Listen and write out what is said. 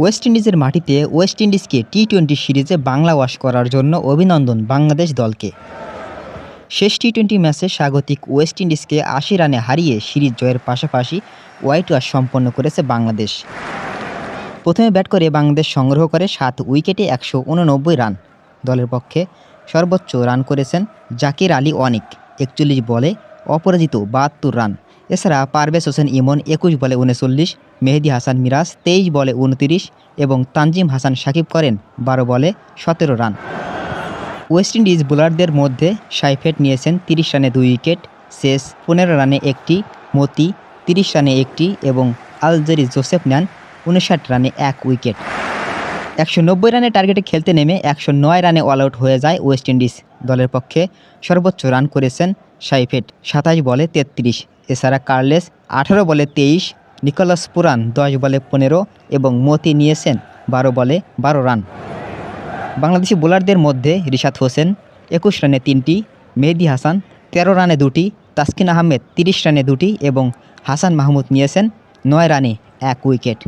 West ইন্ডিজের মাটিতে West ইন্ডিজকে T twenty সিরিজে বাংলা ওয়াশ করার জন্য অভিনন্দন বাংলাদেশ দলকে। শেষ টি টোয়েন্টি ম্যাচে স্বাগতিক ওয়েস্ট ইন্ডিজকে আশি রানে হারিয়ে সিরিজ জয়ের পাশাপাশি হোয়াইট ওয়াশ সম্পন্ন করেছে বাংলাদেশ। প্রথমে ব্যাট করে বাংলাদেশ সংগ্রহ করে সাত উইকেটে একশো উননব্বই রান। দলের পক্ষে সর্বোচ্চ রান করেছেন জাকির আলী অনিক, একচল্লিশ বলে অপরাজিত বাহাত্তর রান। এছাড়া পারভেজ হোসেন ইমন একুশ বলে উনচল্লিশ, মেহেদি হাসান মিরাজ তেইশ বলে উনতিরিশ এবং তানজিম হাসান সাকিব করেন বারো বলে সতেরো রান। ওয়েস্ট ইন্ডিজ বোলারদের মধ্যে সাইফেট নিয়েছেন তিরিশ রানে দুই উইকেট, শেষ পনেরো রানে একটি, মতি তিরিশ রানে একটি এবং আলজেরি জোসেফ নেন উনষাট রানে এক উইকেট। একশো রানের টার্গেটে খেলতে নেমে একশো নয় রানে অল আউট হয়ে যায় ওয়েস্ট ইন্ডিজ। দলের পক্ষে সর্বোচ্চ রান করেছেন সাইফেট সাতাশ বলে তেত্রিশ। এছাড়া কার্লেস, আঠারো বলে তেইশ। নিকোলাস পুরান, দশ বলে পনেরো এবং মতি নিয়েছেন বারো বলে বারো রান। বাংলাদেশি বোলারদের মধ্যে রিশাদ হোসেন, একুশ রানে তিনটি, মেহেদি হাসান তেরো রানে দুটি, তাসকিন আহমেদ তিরিশ রানে দুটি এবং হাসান মাহমুদ নিয়েছেন নয় রানে এক উইকেট।